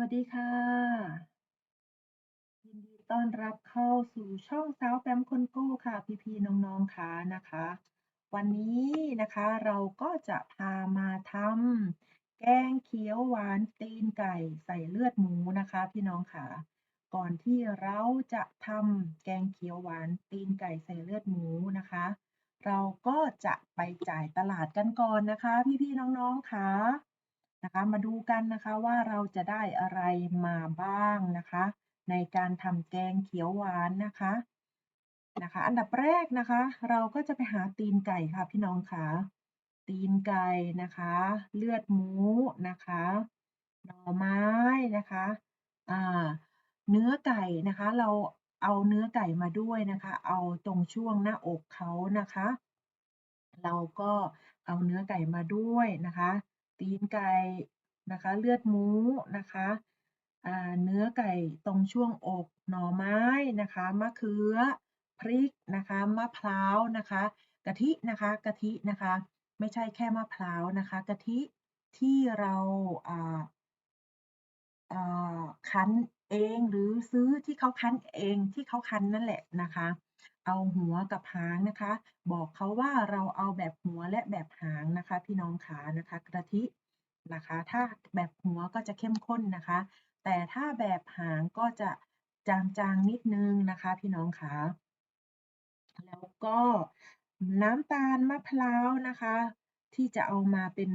วัสดีค่ะ ยินดีต้อนรับเข้าสู่ช่องสาวแปมคนกู้ค่ะ พี่ๆน้องๆค่ะนะคะ วันนี้นะคะเราก็จะพามาทำแกงเขียวหวานตีนไก่ใส่เลือดหมูนะคะ พี่น้องค่ะ ก่อนที่เราจะทำแกงเขียวหวานตีนไก่ใส่เลือดหมูนะคะ เราก็จะไปจ่ายตลาดกันก่อนนะคะ พี่ๆน้องๆค่ะ นะคะ มาดูกันนะคะว่าเราจะได้อะไรมาบ้างนะคะ ในการทำแกงเขียวหวานนะคะนะคะ อันดับแรกนะคะ เราก็จะไปหาตีนไก่ค่ะพี่น้องค่ะตีนไก่นะคะ เลือดหมูนะคะหน่อไม้นะคะอ่าเนื้อไก่นะคะ เราเอาเนื้อไก่มาด้วยนะคะ เอาตรงช่วงหน้าอกเขานะคะ เราก็เอาเนื้อไก่มาด้วยนะคะ ตีนไก่นะคะ เลือดหมูนะคะเนื้อไก่ตรงช่วงอก หน่อไม้นะคะ มะเขือ พริกนะคะ มะพร้าวนะคะ กะทินะคะ กะทินะคะ ไม่ใช่แค่มะพร้าวนะคะ กะทิที่เราคั้นเองหรือซื้อที่เขาคั้นเองที่เขาคั้นนั่นแหละนะคะ เอาหัวกับหางนะคะ บอกเขาว่าเราเอาแบบหัวและแบบหางนะคะ พี่น้องขานะคะกะทินะคะ ถ้าแบบหัวก็จะเข้มข้นนะคะ แต่ถ้าแบบหางก็จะจางๆนิดนึงนะคะ พี่น้องคะแล้วก็น้ำตาลมะพร้าวนะคะ ที่จะเอามาเป็น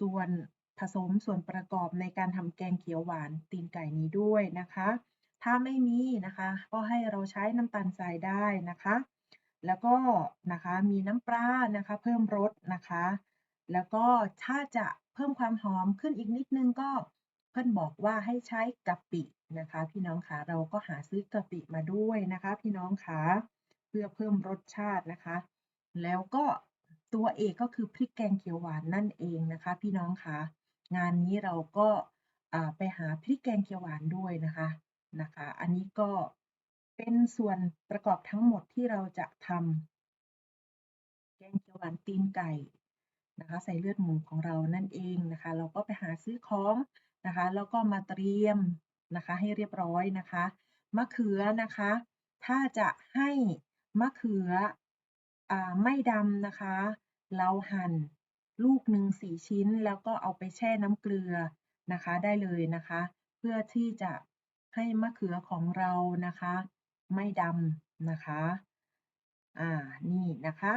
ส่วนผสมส่วนประกอบในการทำแกงเขียวหวานตีนไก่นี้ด้วยนะคะ ถ้าไม่มีนะคะ ก็ให้เราใช้น้ำตาลทรายได้นะคะ แล้วก็นะคะมีน้ำปลานะคะ เพิ่มรสนะคะ แล้วก็ถ้าจะเพิ่มความหอมขึ้นอีกนิดนึงก็เพื่อนบอกว่าให้ใช้กะปินะคะ พี่น้องคะเราก็หาซื้อกะปิมาด้วยนะคะ พี่น้องคะเพื่อเพิ่มรสชาตินะคะ แล้วก็ตัวเอกก็คือพริกแกงเขียวหวานนั่นเองนะคะ พี่น้องคะงานนี้เราก็ไปหาพริกแกงเขียวหวานด้วยนะคะ นะคะ อันนี้ก็เป็นส่วนประกอบทั้งหมดที่เราจะทำแกงเขียวหวานตีนไก่นะคะใส่เลือดหมูของเรานั่นเองนะคะ เราก็ไปหาซื้อของนะคะแล้วก็มาเตรียมนะคะให้เรียบร้อยนะคะมะเขือนะคะ ถ้าจะให้มะเขืออไม่ดำนะคะ เราหั่นลูกหนึ่งสี่ชิ้น แล้วก็เอาไปแช่น้ำเกลือนะคะได้เลยนะคะ เพื่อที่จะ ให้มะเขือของเรานะคะ ไม่ดำนะคะ อ่า นี่นะคะ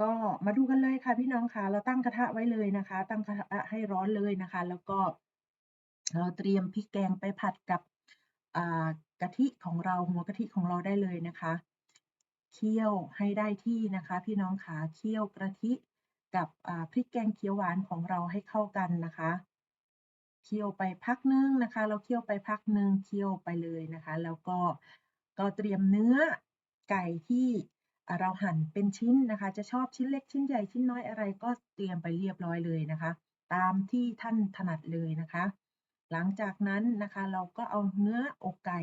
ก็มาดูกันเลยค่ะพี่น้องค่ะ เราตั้งกระทะไว้เลยนะคะ ตั้งกระทะให้ร้อนเลยนะคะ แล้วก็เราเตรียมพริกแกงไปผัดกับกะทิของเราหัวกะทิของเราได้เลยนะคะ เคี่ยวให้ได้ที่นะคะ พี่น้องค่ะเคี่ยวกะทิกับพริกแกงเขียวหวานของเราให้เข้ากันนะคะ เคี่ยวไปพักนึงนะคะ เราเคี่ยวไปพักนึงเคี่ยวไปเลยนะคะ แล้วก็ก็เตรียมเนื้อไก่ที่เราหั่นเป็นชิ้นนะคะ จะชอบชิ้นเล็กชิ้นใหญ่ชิ้นน้อยอะไรก็เตรียมไปเรียบร้อยเลยนะคะ ตามที่ท่านถนัดเลยนะคะ หลังจากนั้นนะคะเราก็เอาเนื้ออกไก่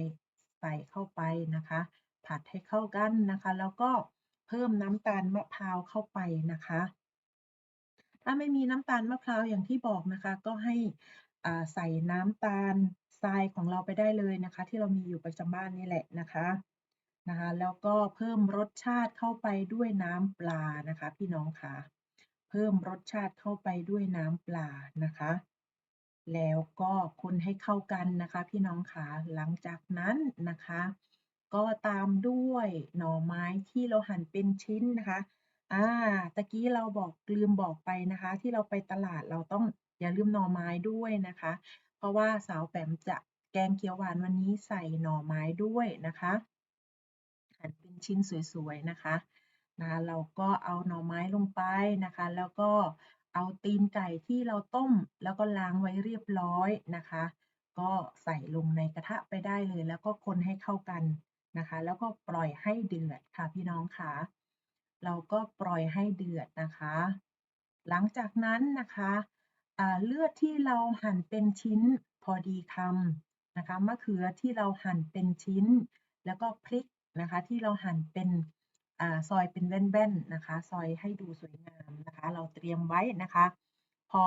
ใส่เข้าไปนะคะ ผัดให้เข้ากันนะคะ แล้วก็เพิ่มน้ำตาลมะพร้าวเข้าไปนะคะ ถ้าไม่มีน้ำตาลมะพร้าวอย่างที่บอกนะคะ ก็ให้ ใส่น้ำตาลทรายของเราไปได้เลยนะคะ ที่เรามีอยู่ประจำบ้านนี่แหละนะคะนะคะแล้วก็เพิ่มรสชาติเข้าไปด้วยน้ำปลานะคะ พี่น้องคะเพิ่มรสชาติเข้าไปด้วยน้ำปลานะคะ แล้วก็คนให้เข้ากันนะคะ พี่น้องคะหลังจากนั้นนะคะ ก็ตามด้วยหน่อไม้ที่เราหั่นเป็นชิ้นนะคะอ่าตะกี้เราบอกลืมบอกไปนะคะ ที่เราไปตลาดเราต้อง อย่าลืมหน่อไม้ด้วยนะคะ เพราะว่าสาวแปมจะแกงเขียวหวานวันนี้ใส่หน่อไม้ด้วยนะคะหั่นเป็นชิ้นสวยๆนะคะนะเราก็เอาหน่อไม้ลงไปนะคะ แล้วก็เอาตีนไก่ที่เราต้ม แล้วก็ล้างไว้เรียบร้อยนะคะ ก็ใส่ลงในกระทะไปได้เลย แล้วก็คนให้เข้ากันนะคะ แล้วก็ปล่อยให้เดือดค่ะพี่น้องค่ะ เราก็ปล่อยให้เดือดนะคะ หลังจากนั้นนะคะ เลือดที่เราหั่นเป็นชิ้นพอดีคำนะคะ มะเขือที่เราหั่นเป็นชิ้น แล้วก็พริกนะคะ ที่เราหั่นเป็นอซอยเป็นแว่นๆนะคะ ซอยให้ดูสวยงามนะคะ เราเตรียมไว้นะคะ พอ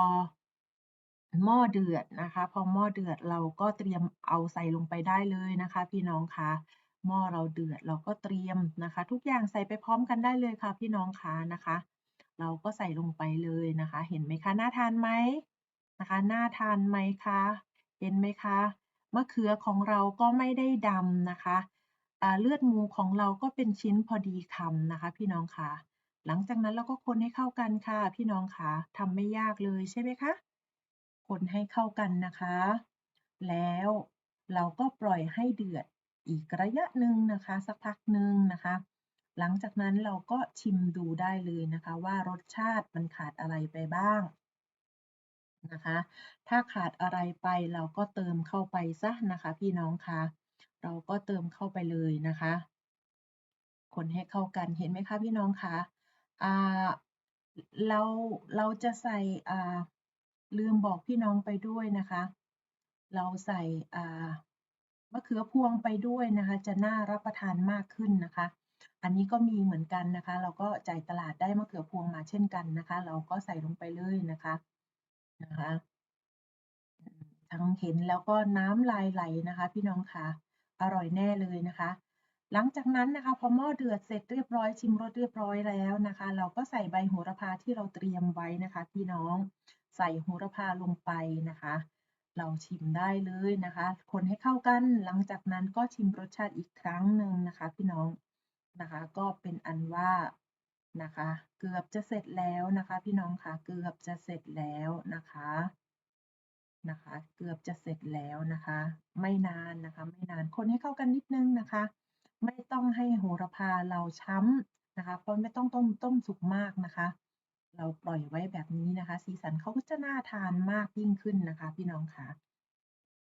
หม้อเดือดนะคะ พอหม้อเดือดเราก็เตรียมเอาใส่ลงไปได้เลยนะคะ พี่น้องคะหม้อเราเดือดเราก็เตรียมนะคะ ทุกอย่างใส่ไปพร้อมกันได้เลยค่ะพี่น้องคะนะคะ เราก็ใส่ลงไปเลยนะคะ เห็นไหมคะน่าทานไหมนะคะน่าทานไหมคะเห็นไหมคะมะเขือของเราก็ไม่ได้ดำนะคะเลือดหมูของเราก็เป็นชิ้นพอดีคำนะคะ พี่น้องคะหลังจากนั้นเราก็คนให้เข้ากันค่ะ พี่น้องคะทำไม่ยากเลยใช่ไหมคะคนให้เข้ากันนะคะ แล้วเราก็ปล่อยให้เดือดอีกระยะหนึ่งนะคะ สักพักหนึ่งนะคะ หลังจากนั้นเราก็ชิมดูได้เลยนะคะว่ารสชาติมันขาดอะไรไปบ้างนะคะ ถ้าขาดอะไรไปเราก็เติมเข้าไปซะนะคะ พี่น้องคะเราก็เติมเข้าไปเลยนะคะ คนให้เข้ากันเห็นไหมคะพี่น้องคะอ่าเราเราจะใส่อ่าลืมบอกพี่น้องไปด้วยนะคะ เราใส่มะเขือพวงไปด้วยนะคะ จะน่ารับประทานมากขึ้นนะคะ อันนี้ก็มีเหมือนกันนะคะ เราก็จ่ายตลาดได้มะเขือพวงมาเช่นกันนะคะ เราก็ใส่ลงไปเลยนะคะนะคะ ทั้งเห็นแล้วก็น้ำลายไหลนะคะ พี่น้องคะอร่อยแน่เลยนะคะ หลังจากนั้นนะคะพอหม้อเดือดเสร็จเรียบร้อยชิมรสเรียบร้อยแล้วนะคะ เราก็ใส่ใบโหระพาที่เราเตรียมไว้นะคะ พี่น้องใส่โหระพาลงไปนะคะ เราชิมได้เลยนะคะ คนให้เข้ากันหลังจากนั้นก็ชิมรสชาติอีกครั้งหนึ่งนะคะ พี่น้อง นะคะ ก็เป็นอันว่านะคะ เกือบจะเสร็จแล้วนะคะ พี่น้องคะเกือบจะเสร็จแล้วนะคะนะคะ เกือบจะเสร็จแล้วนะคะ ไม่นานนะคะ ไม่นานคนให้เข้ากันนิดนึงนะคะ ไม่ต้องให้โหระพาเราช้ำนะคะ เพราะไม่ต้องต้มต้มสุกมากนะคะ เราปล่อยไว้แบบนี้นะคะ สีสันเขาก็จะน่าทานมากยิ่งขึ้นนะคะ พี่น้องคะ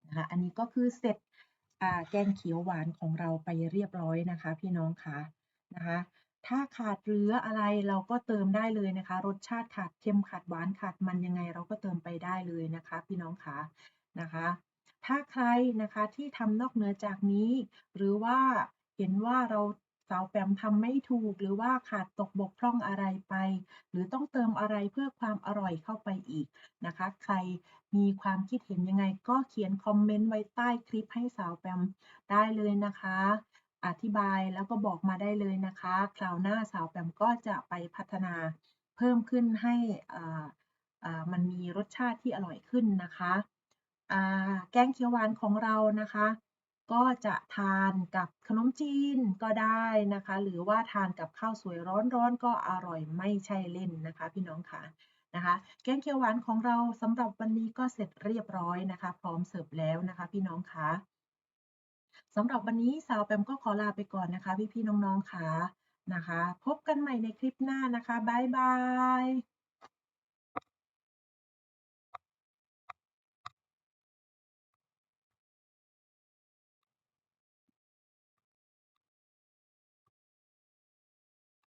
นะคะ อันนี้ก็คือเสร็จ แกงเขียวหวานของเราไปเรียบร้อยนะคะ พี่น้องคะนะคะ ถ้าขาดเหลืออะไรเราก็เติมได้เลยนะคะ รสชาติขาดเค็มขาดหวานขาดมันยังไงเราก็เติมไปได้เลยนะคะ พี่น้องคะนะคะ ถ้าใครนะคะที่ทำนอกเหนือจากนี้ หรือว่าเห็นว่าเรา สาวแปมทำไม่ถูกหรือว่าขาดตกบกพร่องอะไรไป หรือต้องเติมอะไรเพื่อความอร่อยเข้าไปอีกนะคะ ใครมีความคิดเห็นยังไง ก็เขียนคอมเมนต์ไว้ใต้คลิปให้สาวแปมได้เลยนะคะ อธิบายแล้วก็บอกมาได้เลยนะคะคราวหน้าสาวแปมก็จะไปพัฒนาเพิ่มขึ้นให้มันมีรสชาติที่อร่อยขึ้นนะคะแกงเขียวหวานของเรานะคะ ก็จะทานกับขนมจีนก็ได้นะคะ หรือว่าทานกับข้าวสวยร้อนๆ ก็อร่อยไม่ใช่เล่นนะคะ พี่น้องค่ะนะคะ แกงเขียวหวานของเราสำหรับวันนี้ก็เสร็จเรียบร้อยนะคะ พร้อมเสิร์ฟแล้วนะคะ พี่น้องค่ะสำหรับวันนี้สาวแปมก็ขอลาไปก่อนนะคะ พี่ๆน้องๆค่ะนะคะ พบกันใหม่ในคลิปหน้านะคะบ๊ายบาย